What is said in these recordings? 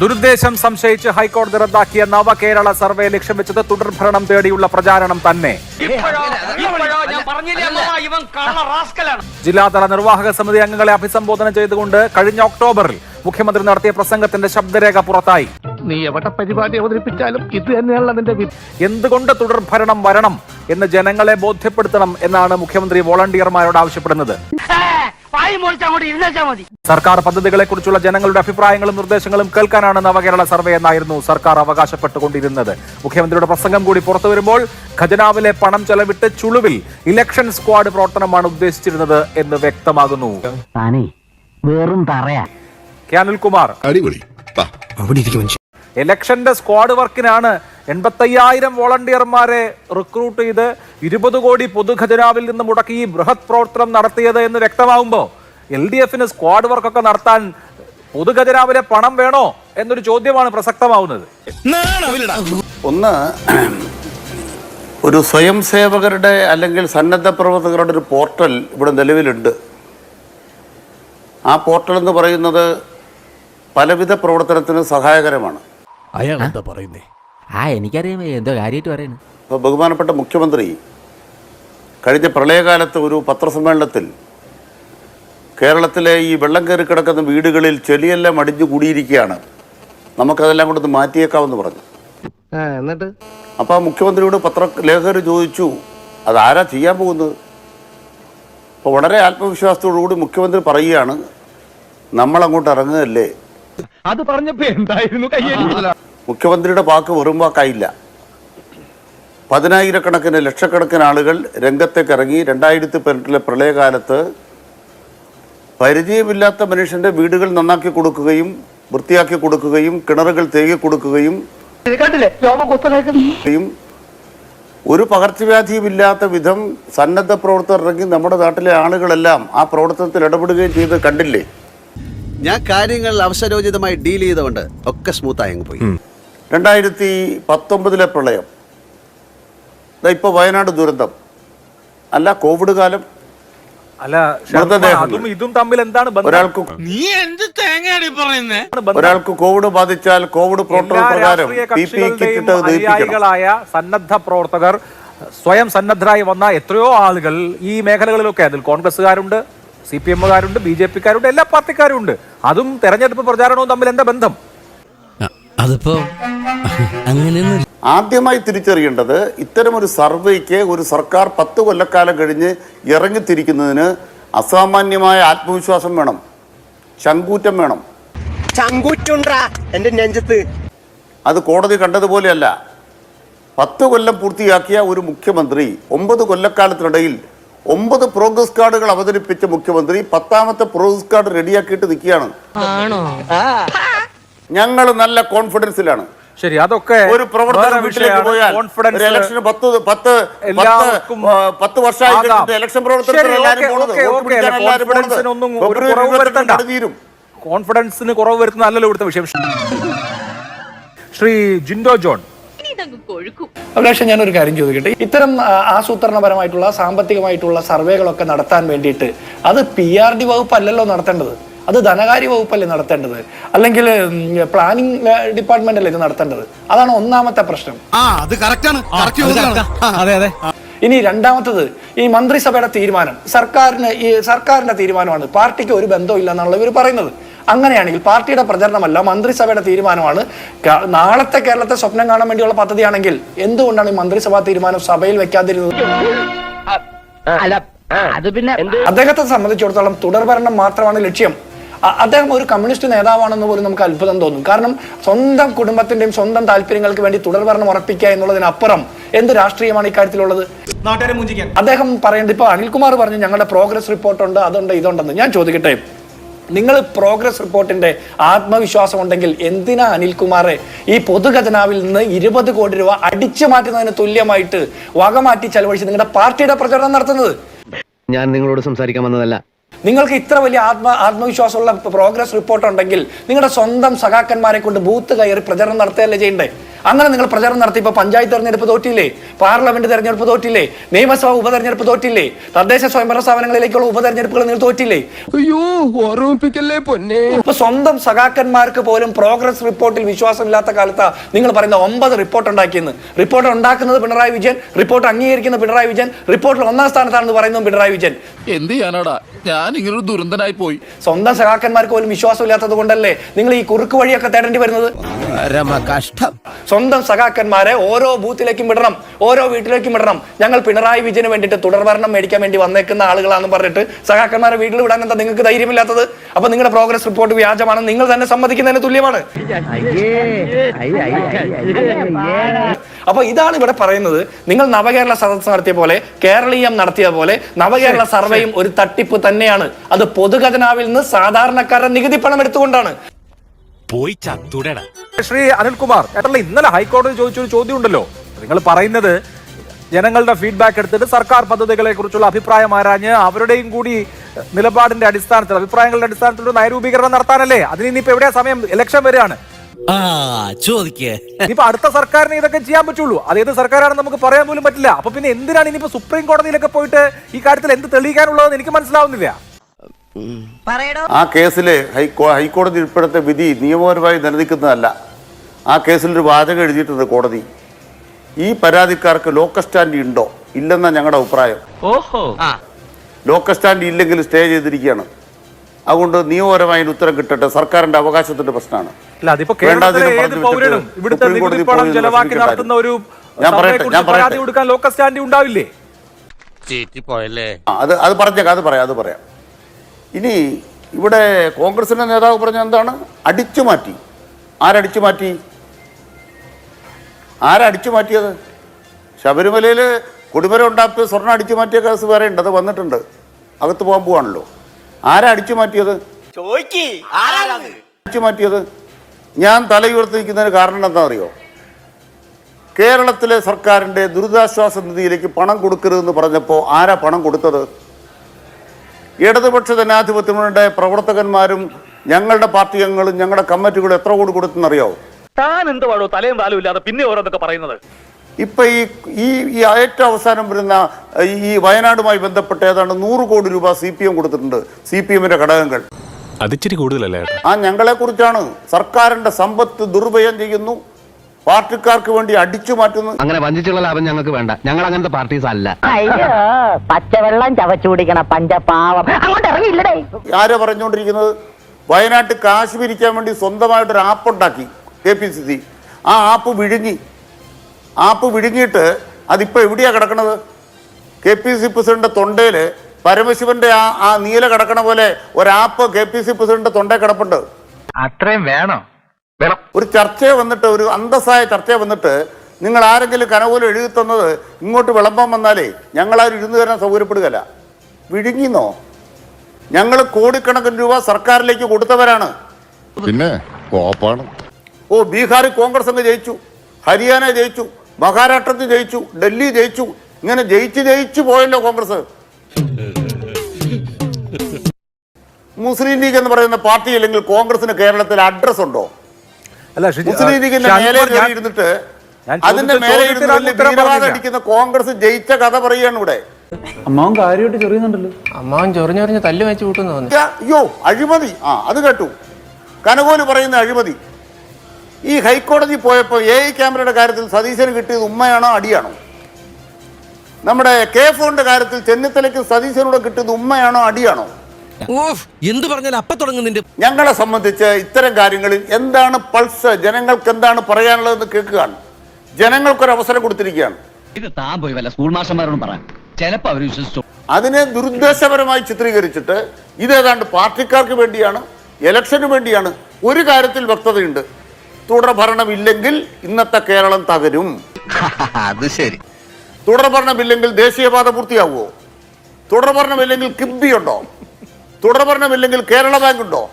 ദുരുദ്ദേശം സംശയിച്ച് ഹൈക്കോടതി റദ്ദാക്കിയ നവകേരള സർവേ ലക്ഷ്യം വെച്ചത് തുടർഭരണം തേടിയുള്ള പ്രചാരണം തന്നെ. ജില്ലാതല നിർവാഹക സമിതി അംഗങ്ങളെ അഭിസംബോധന ചെയ്തുകൊണ്ട് കഴിഞ്ഞ ഒക്ടോബറിൽ മുഖ്യമന്ത്രി നടത്തിയ പ്രസംഗത്തിന്റെ ശബ്ദരേഖ പുറത്തായി. നീ എവിടെ പരിപാടി അവതരിപ്പിച്ചാലും ഇത് തന്നെയാണ് അതിന്റെ എന്തുകൊണ്ട് തുടർഭരണം വരണം എന്ന് ജനങ്ങളെ ബോധ്യപ്പെടുത്തണം എന്നാണ് മുഖ്യമന്ത്രി വോളണ്ടിയർമാരോട് ആവശ്യപ്പെടുന്നത്. സർക്കാർ പദ്ധതികളെ കുറിച്ചുള്ള ജനങ്ങളുടെ അഭിപ്രായങ്ങളും നിർദ്ദേശങ്ങളും കേൾക്കാനാണ് നവകേരള സർവേ എന്നായിരുന്നു സർക്കാർ അവകാശപ്പെട്ടുകൊണ്ടിരുന്നത്. മുഖ്യമന്ത്രിയുടെ പ്രസംഗം കൂടി പുറത്തു വരുമ്പോൾ ഖജനാവിലെ പണം ചെലവിട്ട് ചുളുവിൽ ഇലക്ഷൻ സ്ക്വാഡ് പ്രവർത്തനമാണ് ഉദ്ദേശിച്ചിരുന്നത് എന്ന് വ്യക്തമാകുന്നു. താനേ വെറും തറയാ. കെ അനിൽകുമാർ. അടിപൊളി. ഇലക്ഷന്റെ സ്ക്വാഡ് വർക്കിനാണ് എൺപത്തയ്യായിരം വോളണ്ടിയർമാരെ റിക്രൂട്ട് ചെയ്ത് ഇരുപത് കോടി പൊതുഖജനാവിൽ നിന്ന് മുടക്കി ഈ ബൃഹത് പ്രവർത്തനം നടത്തിയത് എന്ന് വ്യക്തമാകുമ്പോൾ എൽ ഡി എഫിന് സ്ക്വാഡ് വർക്കൊക്കെ നടത്താൻ പൊതുഗതിരാവിലെ പണം വേണോ എന്നൊരു ചോദ്യമാണ് പ്രസക്തമാവുന്നത്. ഒന്ന് ഒരു സ്വയം സേവകരുടെ അല്ലെങ്കിൽ സന്നദ്ധ പ്രവർത്തകരുടെ ഒരു പോർട്ടൽ ഇവിടെ നിലവിലുണ്ട്. ആ പോർട്ടൽ എന്ന് പറയുന്നത് പലവിധ പ്രവർത്തനത്തിന് സഹായകരമാണ്. അയാൾ എന്താ പറയുന്നേ? ആ എനിക്കറിയാം. എന്തോ കാര്യമായിട്ട് പറയുന്നു അപ്പോൾ ബഹുമാനപ്പെട്ട മുഖ്യമന്ത്രി കഴിഞ്ഞ പ്രളയകാലത്ത് ഒരു പത്രസമ്മേളനത്തിൽ കേരളത്തിലെ ഈ വെള്ളം കയറി കിടക്കുന്ന വീടുകളിൽ ചെളിയെല്ലാം അടിഞ്ഞു കൂടിയിരിക്കുകയാണ്. നമുക്കതെല്ലാം കൊണ്ടൊന്ന് മാറ്റിയേക്കാമെന്ന് പറഞ്ഞു. എന്നിട്ട്? അപ്പോൾ ആ പത്ര ലേഖകർ ചോദിച്ചു അതാരാ ചെയ്യാൻ പോകുന്നത്? അപ്പോൾ വളരെ ആത്മവിശ്വാസത്തോടുകൂടി മുഖ്യമന്ത്രി പറയുകയാണ് നമ്മളങ്ങോട്ട് ഇറങ്ങുകയല്ലേ? അത് പറഞ്ഞപ്പോ എന്തായിരുന്നു മുഖ്യമന്ത്രിയുടെ വാക്ക് വെറും വാക്കായില്ല. പതിനായിരക്കണക്കിന് ലക്ഷക്കണക്കിന് ആളുകൾ രംഗത്തേക്ക് ഇറങ്ങി രണ്ടായിരത്തി പതിനെട്ടിലെ പ്രളയകാലത്ത് പരിചയമില്ലാത്ത മനുഷ്യന്റെ വീടുകൾ നന്നാക്കി കൊടുക്കുകയും വൃത്തിയാക്കി കൊടുക്കുകയും കിണറുകൾ തേകി കൊടുക്കുകയും ഒരു പകർച്ചവ്യാധിയും ഇല്ലാത്ത വിധം സന്നദ്ധ പ്രവർത്തകർ ഇറങ്ങി നമ്മുടെ നാട്ടിലെ ആളുകളെല്ലാം ആ പ്രവർത്തനത്തിൽ ഇടപെടുകയും ചെയ്ത് കണ്ടില്ലേ? ഞാൻ കാര്യങ്ങൾ അവസരോചിതമായി ഡീൽ ചെയ്തുകൊണ്ട് ഒക്കെ സ്മൂത്തായി അങ്ങ് പോയി. രണ്ടായിരത്തി പത്തൊമ്പതിലെ പ്രളയം. ഇപ്പോൾ ഇപ്പൊ വയനാട് ദുരന്തം. അല്ല കോവിഡ് കാലം. അല്ല. അതും ഇതും തമ്മിൽ എന്താണ് ബന്ധം? ഒരാൾക്ക് നീ എന്ത് തേങ്ങയാടി പറയുന്നേ? ഒരാൾക്ക് കോവിഡ് ബാധിച്ചാൽ കോവിഡ് പ്രോട്ടോകോൾ പ്രകാരം അനുയായികളായ സന്നദ്ധ പ്രവർത്തകർ സ്വയം സന്നദ്ധരായി വന്ന എത്രയോ ആളുകൾ ഈ മേഖലകളിലൊക്കെ അതിൽ കോൺഗ്രസ്സുകാരുണ്ട് സി പി എമ്മുകാരുണ്ട് ബി ജെ പിക്കാരുണ്ട് എല്ലാ പാർട്ടിക്കാരുണ്ട്. അതും തെരഞ്ഞെടുപ്പ് പ്രചാരണവും തമ്മിൽ എന്താ ബന്ധം? അതിപ്പോ അങ്ങനെയൊന്നും ആദ്യമായി തിരിച്ചറിയേണ്ടത് ഇത്തരം ഒരു സർവേക്ക് ഒരു സർക്കാർ പത്ത് കൊല്ലക്കാലം കഴിഞ്ഞ് ഇറങ്ങിത്തിരിക്കുന്നതിന് അസാമാന്യമായ ആത്മവിശ്വാസം വേണം. ശങ്കൂറ്റം വേണം. എന്റെ നെഞ്ചത്ത്. അത് കോടതി കണ്ടതുപോലെയല്ല. പത്ത് കൊല്ലം പൂർത്തിയാക്കിയ ഒരു മുഖ്യമന്ത്രി ഒമ്പത് കൊല്ലക്കാലത്തിനിടയിൽ ഒമ്പത് പ്രോഗ്രസ് കാർഡുകൾ അവതരിപ്പിച്ച മുഖ്യമന്ത്രി പത്താമത്തെ പ്രോഗ്രസ് കാർഡ് റെഡിയാക്കിയിട്ട് നിൽക്കുകയാണ്. ഞങ്ങൾ നല്ല കോൺഫിഡൻസിലാണ്. ശരി അതൊക്കെ ഒരു പ്രവർത്തന വേറെ വീട്ടിലേക്ക് പോയാൽ കോൺഫിഡൻസ് ഇലക്ഷന് പത്ത് പത്ത് എല്ലാവർക്കും പത്ത്, വർഷമായി. ഇലക്ഷൻ. കോൺഫിഡൻസിനൊന്നും ഒരു കുറവ് വരുത്തുന്ന അല്ലല്ലോ. കോൺഫിഡൻസിന് ഇവിടുത്തെ വിഷയം ശ്രീ ജിൻഡോ ജോൺ. അഭിലാഷം ഞാനൊരു കാര്യം ചോദിക്കട്ടെ? ഇത്തരം ആ, ആസൂത്രണപരമായിട്ടുള്ള സാമ്പത്തികമായിട്ടുള്ള സർവേകളൊക്കെ നടത്താൻ വേണ്ടിയിട്ട് അത് പി ആർ ഡി വകുപ്പ് അല്ലല്ലോ നടത്തേണ്ടത്. അത് ധനകാര്യ വകുപ്പല്ലേ നടത്തേണ്ടത്? അല്ലെങ്കിൽ പ്ലാനിംഗ് ഡിപ്പാർട്ട്മെന്റ് അല്ലേ ഇത് നടത്തേണ്ടത്? അതാണ് ഒന്നാമത്തെ പ്രശ്നം. ആ അത് കറക്റ്റാണ് അതെ അതെ ഇനി രണ്ടാമത്തത് ഈ മന്ത്രിസഭയുടെ തീരുമാനം. സർക്കാരിന് ഈ സർക്കാരിന്റെ തീരുമാനമാണ്. പാർട്ടിക്ക് ഒരു ബന്ധവും ഇല്ല എന്നാണ് ഇവർ പറയുന്നത്. അങ്ങനെയാണെങ്കിൽ പാർട്ടിയുടെ പ്രചരണമല്ല മന്ത്രിസഭയുടെ തീരുമാനമാണ്. നാളത്തെ കേരളത്തെ സ്വപ്നം കാണാൻ വേണ്ടിയുള്ള പദ്ധതിയാണെങ്കിൽ എന്തുകൊണ്ടാണ് ഈ മന്ത്രിസഭാ തീരുമാനം സഭയിൽ വെക്കാതിരുന്നത്? അല്ല അത് പിന്നെ അദ്ദേഹത്തെ സംബന്ധിച്ചിടത്തോളം തുടർഭരണം മാത്രമാണ് ലക്ഷ്യം. അദ്ദേഹം ഒരു കമ്മ്യൂണിസ്റ്റ് നേതാവാണെന്ന് പോലും നമുക്ക് അത്ഭുതം തോന്നും. കാരണം സ്വന്തം കുടുംബത്തിന്റെയും സ്വന്തം താല്പര്യങ്ങൾക്ക് വേണ്ടി തുടർഭരണം ഉറപ്പിക്കുക എന്നുള്ളതിനപ്പുറം എന്ത് രാഷ്ട്രീയമാണ് ഇക്കാര്യത്തിലുള്ളത്? അദ്ദേഹം പറയേണ്ടത് ഇപ്പൊ അനിൽകുമാർ പറഞ്ഞു ഞങ്ങളുടെ പ്രോഗ്രസ് റിപ്പോർട്ട് ഉണ്ട് അതുണ്ട് ഇതുണ്ടെന്ന്. ഞാൻ ചോദിക്കട്ടെ നിങ്ങൾ പ്രോഗ്രസ് റിപ്പോർട്ടിന്റെ ആത്മവിശ്വാസം ഉണ്ടെങ്കിൽ എന്തിനാ അനിൽകുമാറെ ഈ പൊതുഖജനാവിൽ നിന്ന് ഇരുപത് കോടി രൂപ അടിച്ചു മാറ്റുന്നതിന് തുല്യമായിട്ട് വകമാറ്റി ചെലവഴിച്ച് നിങ്ങളുടെ പാർട്ടിയുടെ പ്രചരണം നടത്തുന്നത്? ഞാൻ നിങ്ങളോട് സംസാരിക്കാൻ വന്നതല്ല. നിങ്ങൾക്ക് ഇത്ര വലിയ ആത്മ ആത്മവിശ്വാസമുള്ള പ്രോഗ്രസ് റിപ്പോർട്ട് ഉണ്ടെങ്കിൽ നിങ്ങളുടെ സ്വന്തം സഖാക്കന്മാരെ കൊണ്ട് ബൂത്ത് കയറി പ്രചരണം നടത്തുകയല്ലേ ചെയ്യണ്ടേ? അങ്ങനെ നിങ്ങൾ പ്രചാരണം നടത്തി നടത്തിയപ്പോൾ പഞ്ചായത്ത് തെരഞ്ഞെടുപ്പ് തോറ്റില്ലേ? പാർലമെന്റ് തെരഞ്ഞെടുപ്പ് തോറ്റില്ലേ? നിയമസഭാ ഉപതെരഞ്ഞെടുപ്പ് തോറ്റില്ലേ? തദ്ദേശ സ്വയംഭരണ സ്ഥാപനങ്ങളിലേക്കുള്ള ഉപതെരഞ്ഞെടുപ്പുകൾ നിങ്ങൾ തോറ്റില്ലേ? അയ്യോ ഓർമ്മിപ്പിക്കല്ലേ പൊന്നെ? ഇപ്പൊ സ്വന്തം സഖാക്കന്മാർക്ക് പോലും പ്രോഗ്രസ് റിപ്പോർട്ടിൽ വിശ്വാസമില്ലാത്ത കാലത്ത് നിങ്ങൾ പറയുന്ന ഒമ്പത് റിപ്പോർട്ട് ഉണ്ടാക്കിയെന്ന്. റിപ്പോർട്ട് ഉണ്ടാക്കുന്നത് പിണറായി വിജയൻ റിപ്പോർട്ട് അംഗീകരിക്കുന്ന പിണറായി വിജയൻ റിപ്പോർട്ടിൽ ഒന്നാം സ്ഥാനത്താണെന്ന് പറയുന്നു പിണറായി വിജയൻ. എന്ത് ചെയ്യാനാടാ? ഞാൻ ഇങ്ങനൊരു ദുരന്തനായി പോയി. സ്വന്തം സഖാക്കന്മാർക്ക് പോലും വിശ്വാസമില്ലാത്തത് കൊണ്ടല്ലേ നിങ്ങൾ ഈ കുറുക്ക് വഴിയൊക്കെ തേടേണ്ടി വരുന്നത്? കഷ്ടം സ്വന്തം സഖാക്കന്മാരെ ഓരോ ബൂത്തിലേക്കും വിടണം ഓരോ വീട്ടിലേക്കും വിടണം. ഞങ്ങൾ പിണറായി വിജയന് വേണ്ടിയിട്ട് തുടർഭരണം മേടിക്കാൻ വേണ്ടി വന്നേക്കുന്ന ആളുകളാണെന്ന് പറഞ്ഞിട്ട് സഖാക്കന്മാരെ വീട്ടിൽ വിടാൻ എന്താ നിങ്ങൾക്ക് ധൈര്യമില്ലാത്തത്? അപ്പൊ നിങ്ങളുടെ പ്രോഗ്രസ് റിപ്പോർട്ട് വ്യാജമാണ് നിങ്ങൾ തന്നെ സമ്മതിക്കുന്നതിന് തുല്യമാണ്. അപ്പൊ ഇതാണ് ഇവിടെ പറയുന്നത് നിങ്ങൾ നവകേരള സദസ് നടത്തിയ പോലെ കേരളീയം നടത്തിയ പോലെ നവകേരള സർവേയും ഒരു തട്ടിപ്പ് തന്നെയാണ്. അത് പൊതുഖജനാവിൽ നിന്ന് സാധാരണക്കാരുടെ നികുതി പണം എടുത്തുകൊണ്ടാണ്. പോയി ചത്തുടടാ ശ്രീ അനിൽകുമാർ ഏട്ടല്ല ഇന്നലെ ഹൈക്കോടതി ചോദിച്ചൊരു ചോദ്യം ഉണ്ടല്ലോ നിങ്ങൾ പറയുന്നത് ജനങ്ങളുടെ ഫീഡ്ബാക്ക് എടുത്തിട്ട് സർക്കാർ പദ്ധതികളെ കുറിച്ചുള്ള അഭിപ്രായം ആരാഞ്ഞ് അവരുടെയും കൂടി നിലപാടിന്റെ അടിസ്ഥാനത്തിൽ അഭിപ്രായങ്ങളുടെ അടിസ്ഥാനത്തിൽ ഒരു നയരൂപീകരണം നടത്താനല്ലേ? അതിന് ഇനിയിപ്പോ എവിടെയാ സമയം? ഇലക്ഷൻ ചോദിക്കേ. ഇനിയിപ്പോ അടുത്ത സർക്കാരിന് ഇതൊക്കെ ചെയ്യാൻ പറ്റുള്ളൂ. അത് ഏത് സർക്കാരാണെന്ന് നമുക്ക് പറയാൻ പോലും പറ്റില്ല. അപ്പൊ പിന്നെ എന്തിനാണ് ഇനിയിപ്പോ സുപ്രീം കോടതിയിലൊക്കെ പോയിട്ട് ഈ കാര്യത്തിൽ എന്ത് തെളിയിക്കാനുള്ളതെന്ന് എനിക്ക് മനസ്സിലാവുന്നില്ല. ആ കേസിൽ ഹൈക്കോടതി ഇപ്പോഴത്തെ വിധി നിയമപരമായി നിലനിൽക്കുന്നതല്ല. ആ കേസിലൊരു വാചകം എഴുതിയിട്ടുണ്ട് കോടതി. ഈ പരാതിക്കാർക്ക് ലോക്കൽ സ്റ്റാൻഡ് ഉണ്ടോ? ഇല്ലെന്നാണ് ഞങ്ങളുടെ അഭിപ്രായം. ഓഹോ. ലോക്കൽ സ്റ്റാൻഡ് ഇല്ലെങ്കിൽ സ്റ്റേ ചെയ്തിരിക്കുകയാണ്. അതുകൊണ്ട് നിയമപരമായി ഉത്തരം കിട്ടട്ടെ. സർക്കാരിന്റെ അവകാശത്തിന്റെ പ്രശ്നമാണ്. ഒരു ഞാൻ പറയട്ടെ, ഞാൻ പറയട്ടെ. പരാതി കൊടുക്കാൻ ലോക്കൽ സ്റ്റാൻഡ് ഉണ്ടാവില്ലേ? ചീറ്റിപ്പോയല്ലേ? ആ, അത് അത് പറഞ്ഞേക്കാം അത് പറയാം അത് പറയാം. ഇനി ഇവിടെ കോൺഗ്രസിന്റെ നേതാവ് പറഞ്ഞ എന്താണ്? അടിച്ചു മാറ്റി. ആരടിച്ചു മാറ്റി? ആരടിച്ചു മാറ്റിയത്? ശബരിമലയിൽ കൊടിമരം ഉണ്ടാക്കി സ്വർണം അടിച്ചു മാറ്റിയ കേസ് വേറെ ഉണ്ട്. അത് വന്നിട്ടുണ്ട്. അകത്ത് പോകാൻ പോവാണല്ലോ. ആരാ അടിച്ചു മാറ്റിയത്? അടിച്ചു മാറ്റിയത്? ഞാൻ തലയുയർത്തി നിൽക്കുന്നതിന് കാരണം എന്താ അറിയോ കേരളത്തിലെ സർക്കാരിന്റെ ദുരിതാശ്വാസ നിധിയിലേക്ക് പണം കൊടുക്കരുതെന്ന് പറഞ്ഞപ്പോൾ ആരാ പണം കൊടുത്തത്? ഇടതുപക്ഷ ജനാധിപത്യങ്ങളുടെ പ്രവർത്തകന്മാരും ഞങ്ങളുടെ പാർട്ടി അംഗങ്ങളും ഞങ്ങളുടെ കമ്മിറ്റികളും എത്ര കൂടി കൊടുത്തെന്നറിയാവോ? താൻ എന്തുവാണോ തലയും താലും ഇല്ലാതെ പിന്നെ ഓരോന്നൊക്കെ പറയുന്നത്. ഇപ്പൊ ഈ ഈ ഈ ഏറ്റവും അവസാനം വരുന്ന ഈ- ഈ വയനാടുമായി ബന്ധപ്പെട്ട് ഏതാണ്ട് നൂറ് കോടി രൂപ സി പി എം കൊടുത്തിട്ടുണ്ട് സി പി എമ്മിന്റെ ഘടകങ്ങൾ. അതിച്ചിരി കൂടുതലല്ലേ? ആ ഞങ്ങളെ കുറിച്ചാണ് സർക്കാരിന്റെ സമ്പത്ത് ദുർവ്യയം ചെയ്യുന്നു. പാർട്ടിക്കാർക്ക് വേണ്ടി അടിച്ചു മാറ്റുന്നു അങ്ങനെ വഞ്ചിച്ചുള്ള ലാഭം ഞങ്ങൾക്ക് വേണ്ട. ഞങ്ങൾ അങ്ങനത്തെ പാർട്ടീസ് അല്ല. അയ്യോ പച്ചവെള്ളം ചവച്ചു കുടിക്കണ പഞ്ചപാവം. അങ്ങോട്ട് ഇറങ്ങിയില്ലടേ. ആരാ പറഞ്ഞുകൊണ്ടിരിക്കുന്നത്? വയനാട്ട് കാശ് പിരിക്കാൻ വേണ്ടി സ്വന്തമായിട്ടൊരു ആപ്പ് ഉണ്ടാക്കി കെ പി സി സി. ആ ആപ്പ് വിഴുങ്ങി. ആപ്പ് വിഴുങ്ങിയിട്ട് അതിപ്പോൾ എവിടെയാ കിടക്കണത്? കെ പി സി പ്രസിഡന്റ് തൊണ്ടയിൽ പരമശിവന്റെ ആ ആ നീല കിടക്കണ പോലെ ഒരാപ്പ് കെ പി സി പ്രസിഡന്റ് തൊണ്ടേ കിടപ്പുണ്ട്. അത്രയും വേണോ? വേണം. ഒരു ചർച്ചയെ വന്നിട്ട് ഒരു അന്തസ്സായ ചർച്ചയെ വന്നിട്ട് നിങ്ങൾ ആരെങ്കിലും കനപോലും എഴുതി തന്നത് ഇങ്ങോട്ട് വിളമ്പാൻ വന്നാലേ ഞങ്ങളാരും ഇരുന്ന് തരാൻ സൗകര്യപ്പെടുകയല്ല. വിഴുങ്ങിന്നോ? ഞങ്ങൾ കോടിക്കണക്കിന് രൂപ സർക്കാരിലേക്ക് കൊടുത്തവരാണ്. പിന്നെ കോപ്പാണ്. ഓ ബീഹാറിൽ കോൺഗ്രസ് അങ്ങ് ജയിച്ചു. ഹരിയാന ജയിച്ചു. മഹാരാഷ്ട്രത്തിൽ ജയിച്ചു. ഡൽഹി ജയിച്ചു. ഇങ്ങനെ ജയിച്ച് ജയിച്ചു പോയല്ലോ കോൺഗ്രസ്. മുസ്ലിം ലീഗ് എന്ന് പറയുന്ന പാർട്ടി അല്ലെങ്കിൽ കോൺഗ്രസിന് കേരളത്തിൽ അഡ്രസ് ഉണ്ടോ? അല്ല മുസ്ലിം ലീഗിന്റെ മേലെ ഞാൻ- കയറി ഇരുന്നിട്ട് അതിന്റെ മേലെ ചോദ്യത്തിന് ഇരുന്ന് അങ്ങ് വലിയ ഉത്തരം ഭീകരവാദം അടിക്കുന്ന കോൺഗ്രസ് ജയിച്ച കഥ പറയുകയാണ് ഇവിടെ. അമ്മാവൻ കാര്യമായിട്ട് ചെറിയുന്നുണ്ടല്ലോ. അമ്മാവൻ ചൊറിഞ്ഞൊറിഞ്ഞ് തല്ലു വെച്ച് കൂട്ടുന്നു അയ്യോ അഴിമതി. ആ അത് കേട്ടു. കനകോൽ പറയുന്ന അഴിമതി. ഈ ഹൈക്കോടതി പോയപ്പോൾ എ ഐ ക്യാമറയുടെ കാര്യത്തിൽ സതീശന് കിട്ടിയത് ഉമ്മയാണോ അടിയാണോ? നമ്മുടെ കെ ഫോണിന്റെ കാര്യത്തിൽ ചെന്നിത്തലയ്ക്ക് സതീശനോട് കിട്ടിയത് ഉമ്മയാണോ അടിയാണോ? ഓഫ് എന്ത് പറഞ്ഞാലും അപ്പൊ തുടങ്ങുന്നുണ്ട്. ഞങ്ങളെ സംബന്ധിച്ച് ഇത്തരം കാര്യങ്ങളിൽ എന്താണ് പൾസ് ജനങ്ങൾക്ക് എന്താണ് പറയാനുള്ളതെന്ന് കേൾക്കുകയാണ്. ജനങ്ങൾക്കൊരു അവസരം കൊടുത്തിരിക്കുകയാണ്. ഇത് താൻ പോയി വല്ല സ്കൂൾ മാസ്റ്റർമാരോടും പറ. ചിലപ്പോ അവർ വിശ്വസിച്ചു. അതിനെ ദുരുദ്ദേശപരമായി ചിത്രീകരിച്ചിട്ട് ഇത് ഇതേതാണ്ട് പാർട്ടിക്കാർക്ക് വേണ്ടിയാണ് ഇലക്ഷന് വേണ്ടിയാണ് ഒരു കാര്യത്തിൽ വ്യക്തതയുണ്ട്. തുടർഭരണമില്ലെങ്കിൽ ഇന്നത്തെ കേരളം തകരും. അത് ശരി. തുടർഭരണമില്ലെങ്കിൽ ദേശീയപാത പൂർത്തിയാവുമോ? തുടർഭരണമില്ലെങ്കിൽ കിബി ഉണ്ടോ തുടർഭരണമില്ലെങ്കിൽ കേരള ബാങ്ക് ഉണ്ടോ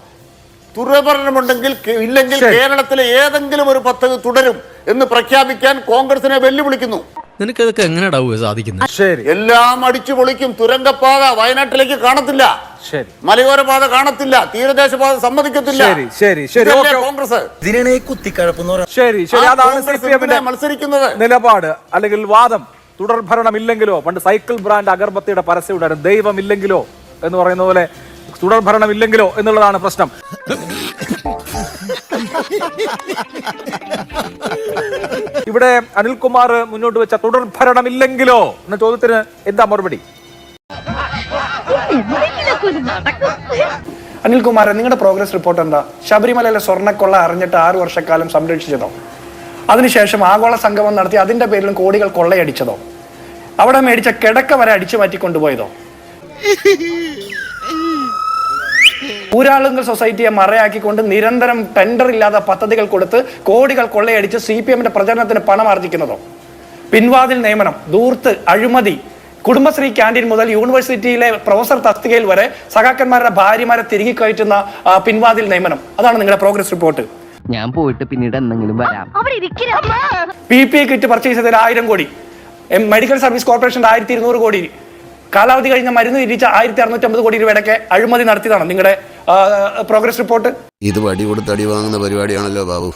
തുടർഭരണമുണ്ടെങ്കിൽ ഇല്ലെങ്കിൽ കേരളത്തിലെ ഏതെങ്കിലും ഒരു പദ്ധതി തുടരും എന്ന് പ്രഖ്യാപിക്കാൻ കോൺഗ്രസിനെ വെല്ലുവിളിക്കുന്നു. നിനക്കതൊക്കെ എങ്ങനെയാ സാധിക്കുന്നത് ശരി. എല്ലാം അടിച്ചു പൊളിക്കും തുരങ്കപ്പാത വയനാട്ടിലേക്ക് കാണത്തില്ല. ശരി. മലയോര പാത കാണത്തില്ല. തീരദേശ പാത സമ്മതിക്കത്തില്ല. ശരി ശരി കോൺഗ്രസ്? ശരി ശരി. അതാണ് മത്സരിക്കുന്നത്? നിലപാട് അല്ലെങ്കിൽ വാദം. തുടർ ഭരണമില്ലെങ്കിലോ പണ്ട് സൈക്കിൾ ബ്രാൻഡ് അഗർബത്തിയുടെ പരസ്യം ഉണ്ടായിരുന്നു ദൈവമില്ലെങ്കിലോ എന്ന് പറയുന്ന പോലെ തുടർ ഭരണമില്ലെങ്കിലോ എന്നുള്ളതാണ് പ്രശ്നം. ഇവിടെ അനിൽകുമാർ മുന്നോട്ട് വെച്ച തുടർ ഭരണമില്ലെങ്കിലോ എന്ന ചോദ്യത്തിന് എന്താ മറുപടി? അനിൽകുമാർ നിങ്ങളുടെ പ്രോഗ്രസ് റിപ്പോർട്ട് എന്താ? ശബരിമലയിലെ സ്വർണക്കൊള്ള അറിഞ്ഞിട്ട് ആറു വർഷക്കാലം സംരക്ഷിച്ചതോ? അതിനുശേഷം ആഗോള സംഗമം നടത്തി അതിന്റെ പേരിലും കോടികൾ കൊള്ളയടിച്ചതോ? അവിടെ മേടിച്ച കിടക്ക വരെ അടിച്ചു മാറ്റി കൊണ്ടുപോയതോ ഊരാളുങ്കൽ സൊസൈറ്റിയെ മറയാക്കിക്കൊണ്ട് നിരന്തരം ടെൻഡർ ഇല്ലാതെ പദ്ധതികൾ കൊടുത്ത് കോടികൾ കൊള്ളയടിച്ച് സി പി എമ്മിന്റെ പ്രചരണത്തിന് പണം ആർജിക്കുന്നതോ? പിൻവാതിൽ നിയമനം ദൂർത്ത് അഴിമതി കുടുംബശ്രീ ക്യാന്റീൻ മുതൽ യൂണിവേഴ്സിറ്റിയിലെ പ്രൊഫസർ തസ്തികയിൽ വരെ സഖാക്കന്മാരുടെ ഭാര്യമാരെ തിരികെ കയറ്റുന്ന പിൻവാതിൽ നിയമനം. അതാണ് നിങ്ങളുടെ പ്രോഗ്രസ് റിപ്പോർട്ട് ഞാൻ പോയിട്ട് പിന്നീട് എന്തെങ്കിലും വരാം. പി പി കിറ്റ് പർച്ചേസ് ചെയ്തതിൽ ആയിരം കോടി. മെഡിക്കൽ സർവീസ് കോർപ്പറേഷന്റെ ആയിരത്തി ഇരുന്നൂറ് കോടി. കാലാവധി കഴിഞ്ഞ മരുന്ന് തിരിച്ച ആയിരത്തി അറുന്നൂറ്റമ്പത് കോടി രൂപയുടെയൊക്കെ അഴിമതി നടത്തിയതാണ് നിങ്ങളുടെ പ്രോഗ്രസ് റിപ്പോർട്ട് ഇത് വടി കൊടുത്ത് അടി വാങ്ങുന്ന പരിപാടിയാണല്ലോ ബാബു.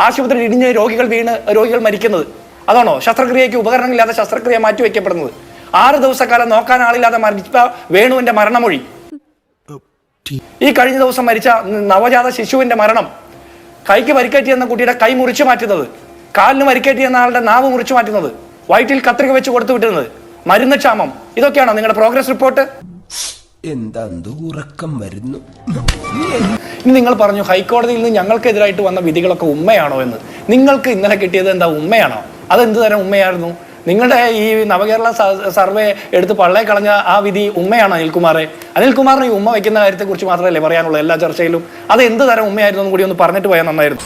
ആശുപത്രി ഇടിഞ്ഞ് രോഗികൾ വീണ് രോഗികൾ മരിക്കുന്നത്. അതാണോ? ശസ്ത്രക്രിയയ്ക്ക് ഉപകരണങ്ങളില്ലാതെ ശസ്ത്രക്രിയ മാറ്റിവെക്കപ്പെടുന്നത്. ആറ് ദിവസക്കാലം നോക്കാൻ ആളില്ലാതെ മരിച്ച വേണുവിന്റെ മരണമൊഴി. ഈ കഴിഞ്ഞ ദിവസം മരിച്ച നവജാത ശിശുവിന്റെ മരണം. കൈക്ക് പരിക്കേറ്റി എന്ന കുട്ടിയുടെ കൈ മുറിച്ചു മാറ്റുന്നത്. കാലിന് വരിക്കേറ്റി എന്ന ആളുടെ നാവ് മുറിച്ചു മാറ്റുന്നത്. വയറ്റിൽ കത്രിക വെച്ച് കൊടുത്തു വിട്ടുന്നത് മരുന്ന് ക്ഷാമം. ഇതൊക്കെയാണോ നിങ്ങളുടെ പ്രോഗ്രസ് റിപ്പോർട്ട് എന്താ ഉറക്കം വരുന്നു? ഇനി നിങ്ങൾ പറഞ്ഞു ഹൈക്കോടതിയിൽ നിന്ന് ഞങ്ങൾക്കെതിരായിട്ട് വന്ന വിധികളൊക്കെ ഉമ്മയാണോ എന്ന്. നിങ്ങൾക്ക് ഇന്നലെ കിട്ടിയത് എന്താ ഉമ്മയാണോ? അതെന്ത് തരം ഉമ്മയായിരുന്നു? നിങ്ങളുടെ ഈ നവകേരള സർവേ എടുത്ത് പള്ളേ കളഞ്ഞ ആ വിധി ഉമ്മയാണോ അനിൽകുമാറെ? അനിൽകുമാറിന് ഈ ഉമ്മ വയ്ക്കുന്ന കാര്യത്തെ കുറിച്ച് മാത്രമല്ലേ പറയാനുള്ളൂ എല്ലാ ചർച്ചയിലും. അത് എന്ത് തരം ഉമ്മയായിരുന്നു എന്ന് കൂടി ഒന്ന് പറഞ്ഞിട്ട് പോയാൽ നന്നായിരുന്നു.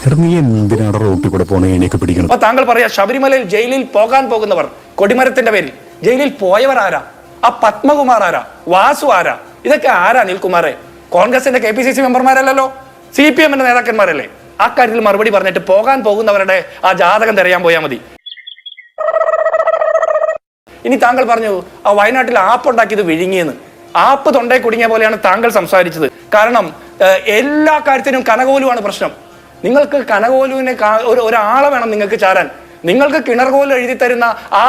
അപ്പൊ താങ്കൾ പറയാ ശബരിമലയിൽ ജയിലിൽ പോകാൻ പോകുന്നവർ കൊടിമരത്തിന്റെ പേരിൽ ജയിലിൽ പോയവർ ആരാ ആ പത്മകുമാർ ആരാ? വാസു ആരാ? ഇതൊക്കെ ആരാ അനിൽകുമാറെ? കോൺഗ്രസിന്റെ കെ പി സി സി മെമ്പർമാരല്ലല്ലോ? സി പി എമ്മിന്റെ നേതാക്കന്മാരല്ലേ? ആ കാര്യത്തിൽ മറുപടി പറഞ്ഞിട്ട് പോകാൻ പോകുന്നവരുടെ ആ ജാതകം തിരയാൻ പോയാൽ മതി. ഇനി താങ്കൾ പറഞ്ഞു ആ വയനാട്ടിൽ ആപ്പ് ഉണ്ടാക്കിയത് വിഴുങ്ങിയെന്ന്. ആപ്പ് തൊണ്ടേ കുടുങ്ങിയ പോലെയാണ് താങ്കൾ സംസാരിച്ചത്. കാരണം എല്ലാ കാര്യത്തിനും കനകോലുവാണ് പ്രശ്നം. നിങ്ങൾക്ക് കനകോലുവിനെ ഒരു ഒരാളെ വേണം നിങ്ങൾക്ക് ചാരാൻ. നിങ്ങൾക്ക് കിണർകോൽ എഴുതി തരുന്ന ആ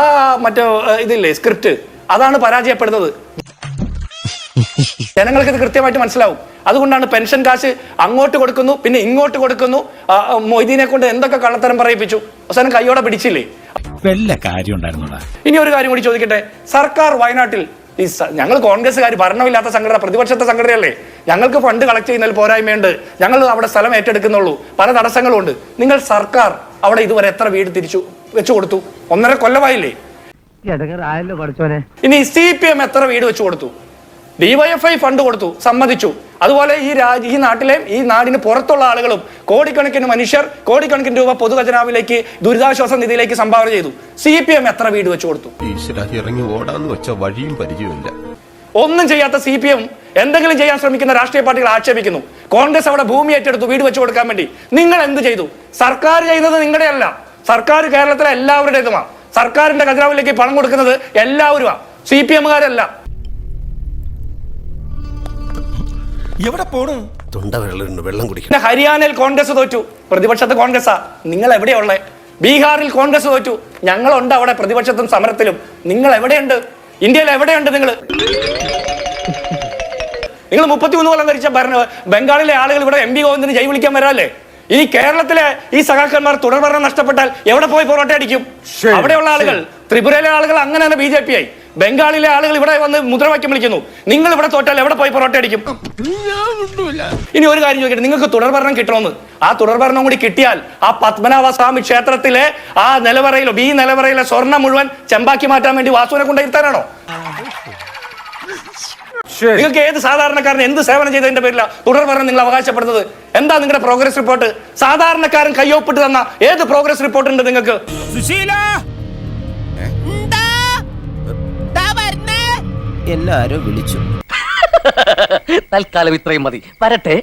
മറ്റോ ഇതില്ലേ സ്ക്രിപ്റ്റ്. അതാണ് പരാജയപ്പെടുന്നത്. ജനങ്ങൾക്ക് ഇത് കൃത്യമായിട്ട് മനസ്സിലാവും. അതുകൊണ്ടാണ് പെൻഷൻ കാശ് അങ്ങോട്ട് കൊടുക്കുന്നു പിന്നെ ഇങ്ങോട്ട് കൊടുക്കുന്നു മൊയ്തീനെ കൊണ്ട് എന്തൊക്കെ കള്ളത്തരം പറയിപ്പിച്ചു. അവസാനം കൈയോടെ പിടിച്ചില്ലേ? വല്ല കാര്യം ഇനി ഒരു കാര്യം കൂടി ചോദിക്കട്ടെ. സർക്കാർ വയനാട്ടിൽ ഈ ഞങ്ങൾ കോൺഗ്രസ്സുകാർ ഭരണമില്ലാത്ത സംഘടന പ്രതിപക്ഷത്തെ സംഘടനയല്ലേ? ഞങ്ങൾക്ക് ഫണ്ട് കളക്ട് ചെയ്യുന്നതിൽ പോരായ്മയുണ്ട്. ഞങ്ങൾ അവിടെ സ്ഥലം ഏറ്റെടുക്കുന്നുള്ളൂ. പല തടസ്സങ്ങളുണ്ട്. നിങ്ങൾ സർക്കാർ അവിടെ ഇതുവരെ എത്ര വീട് തിരിച്ചു വെച്ചു കൊടുത്തു? ഒന്നര കൊല്ലമായില്ലേ? ഇനി സി പി എം എത്ര വീട് വെച്ചു കൊടുത്തു? ഡിവൈഎഫ്ഐ ഫണ്ട് കൊടുത്തു സമ്മതിച്ചു. അതുപോലെ ഈ രാജ് ഈ നാട്ടിലെ ഈ നാടിന് പുറത്തുള്ള ആളുകളും കോടിക്കണക്കിന് മനുഷ്യർ കോടിക്കണക്കിന് രൂപ പൊതുഖജനാവിലേക്ക് ദുരിതാശ്വാസ നിധിയിലേക്ക് സംഭാവന ചെയ്തു. സി പി എം എത്ര വീട് വെച്ചു കൊടുത്തു? ഇറങ്ങി ഓടാന്ന് വെച്ച വഴിയും പരിചയമില്ല. ഒന്നും ചെയ്യാത്ത സി പി എം എന്തെങ്കിലും ചെയ്യാൻ ശ്രമിക്കുന്ന രാഷ്ട്രീയ പാർട്ടികൾ ആക്ഷേപിക്കുന്നു. കോൺഗ്രസ് അവിടെ ഭൂമി ഏറ്റെടുത്തു വീട് വെച്ചു കൊടുക്കാൻ വേണ്ടി. നിങ്ങൾ എന്ത് ചെയ്തു? സർക്കാർ ചെയ്യുന്നത് നിങ്ങളുടെയല്ല. സർക്കാർ കേരളത്തിലെ എല്ലാവരുടേതുമാണ്. സർക്കാരിന്റെ ഖജനാവിലേക്ക് പണം കൊടുക്കുന്നത് എല്ലാവരുമാണ്. സി പി എമ്മുകാരല്ല എവിടെ പോണു? തൊണ്ട വെള്ളം വെള്ളം കുടിക്കണം. പിന്നെ ഹരിയാനയിൽ കോൺഗ്രസ് തോറ്റു. പ്രതിപക്ഷത്ത് കോൺഗ്രസാ. നിങ്ങൾ എവിടെയുള്ളേ ബീഹാറിൽ കോൺഗ്രസ് തോറ്റു. ഞങ്ങളുണ്ട് അവിടെ പ്രതിപക്ഷത്തും സമരത്തിലും. നിങ്ങൾ എവിടെയുണ്ട്? ഇന്ത്യയിൽ എവിടെയുണ്ട് നിങ്ങൾ നിങ്ങൾ മുപ്പത്തിമൂന്ന് കൊല്ലം ഭരിച്ച ഭരണ ബംഗാളിലെ ആളുകൾ ഇവിടെ എം പി ഗോവിന്ദന് ജൈ വിളിക്കാൻ വരാല്ലേ? ഇനി കേരളത്തിലെ ഈ സഖാക്കന്മാർ തുടർ ഭരണം നഷ്ടപ്പെട്ടാൽ എവിടെ പോയി പൊറോട്ട അടിക്കും? അവിടെയുള്ള ആളുകൾ ത്രിപുരയിലെ ആളുകൾ അങ്ങനെ തന്നെ ബി ജെ പി ആയി. ബംഗാളിലെ ആളുകൾ ഇവിടെ വന്ന് മുദ്രാവാക്യം വിളിക്കുന്നു. നിങ്ങൾ ഇവിടെ തോറ്റാൽ എവിടെ പോയി പൊറോട്ട അടിക്കും? ഇനി ഒരു കാര്യം ചോദിക്കട്ടെ നിങ്ങൾക്ക് തുടർഭരണം കിട്ടണമെന്ന് ആ തുടർഭരണം കൂടി കിട്ടിയാൽ ആ പത്മനാഭ സ്വാമി ക്ഷേത്രത്തിലെ ആ നിലവറയിലോ ബി നിലവറയിലെ സ്വർണം മുഴുവൻ ചെമ്പാക്കി മാറ്റാൻ വേണ്ടി വാസുവിനെ കൊണ്ടിരുത്താനാണോ നിങ്ങൾക്ക് ഏത് സാധാരണക്കാരൻ എന്ത് സേവനം ചെയ്തതിന്റെ പേരില തുടർഭരണം നിങ്ങൾ അവകാശപ്പെടുന്നത്? എന്താ നിങ്ങളുടെ പ്രോഗ്രസ് റിപ്പോർട്ട് സാധാരണക്കാരൻ കയ്യൊപ്പിട്ട് തന്ന ഏത് പ്രോഗ്രസ് റിപ്പോർട്ട് ഉണ്ട് നിങ്ങൾക്ക്? എല്ലാരും വിളിച്ചു. തൽക്കാലം ഇത്രയും മതി. വരട്ടെ.